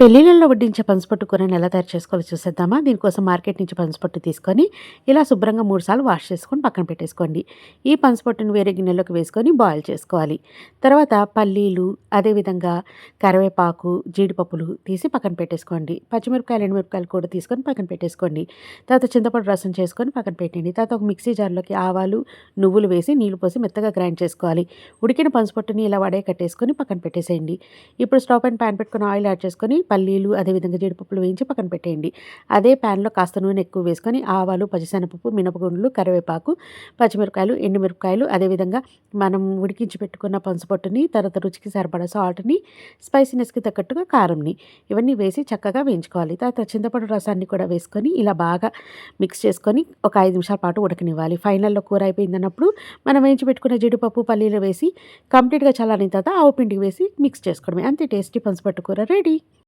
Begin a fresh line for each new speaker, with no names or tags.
పెళ్ళిళ్ళలో వడ్డించే పనసపొట్టు కూరని ఎలా తయారు చేసుకోవాలో చూసేద్దామా? దీనికోసం మార్కెట్ నుంచి పనసపొట్టు తీసుకొని ఇలా శుభ్రంగా మూడు సార్లు వాష్ చేసుకొని పక్కన పెట్టేసుకోండి. ఈ పనసపొట్టుని వేరే గిన్నెలోకి వేసుకొని బాయిల్ చేసుకోవాలి. తర్వాత పల్లీలు అదేవిధంగా కరివేపాకు జీడిపప్పులు తీసి పక్కన పెట్టేసుకోండి. పచ్చిమిరపకాయలు ఎండుమిరపకాయలు కూడా తీసుకొని పక్కన పెట్టేసుకోండి. తర్వాత చింతపండు రసం చేసుకొని పక్కన పెట్టండి. తర్వాత ఒక మిక్సీ జార్లోకి ఆవాలు నువ్వులు వేసి నీళ్ళు పోసి మెత్తగా గ్రైండ్ చేసుకోవాలి. ఉడికిన పనసపొట్టుని ఇలా వడే కట్టేసుకొని పక్కన పెట్టేసేయండి. ఇప్పుడు స్టవ్ పైన ప్యాన్ పెట్టుకొని ఆయిల్ యాడ్ చేసుకొని పల్లీలు అదేవిధంగా జీడిపప్పులు వేయించి పక్కన పెట్టేయండి. అదే ప్యాన్లో కాస్త నూనె ఎక్కువ వేసుకొని ఆవాలు పచ్చిశనగపప్పు మినపగుండ్లు కరివేపాకు పచ్చిమిరపకాయలు ఎండుమిరపకాయలు అదేవిధంగా మనం ఉడికించి పెట్టుకున్న పనసపొట్టుని తర్వాత రుచికి సరిపడా సాల్ట్ని స్పైసీనెస్కి తగ్గట్టుగా కారంని ఇవన్నీ వేసి చక్కగా వేయించుకోవాలి. తర్వాత చింతపండు రసాన్ని కూడా వేసుకొని ఇలా బాగా మిక్స్ చేసుకొని ఒక ఐదు నిమిషాల పాటు ఉడకనివ్వాలి. ఫైనల్లో కూర అయిపోయిందన్నప్పుడు మనం వేయించి పెట్టుకున్న జీడిపప్పు పల్లీలు వేసి కంప్లీట్గా చల్లారిన తర్వాత ఆవు పిండికి వేసి మిక్స్ చేసుకోవడమే. అంతే టేస్టీ పనసపట్టు కూర రెడీ.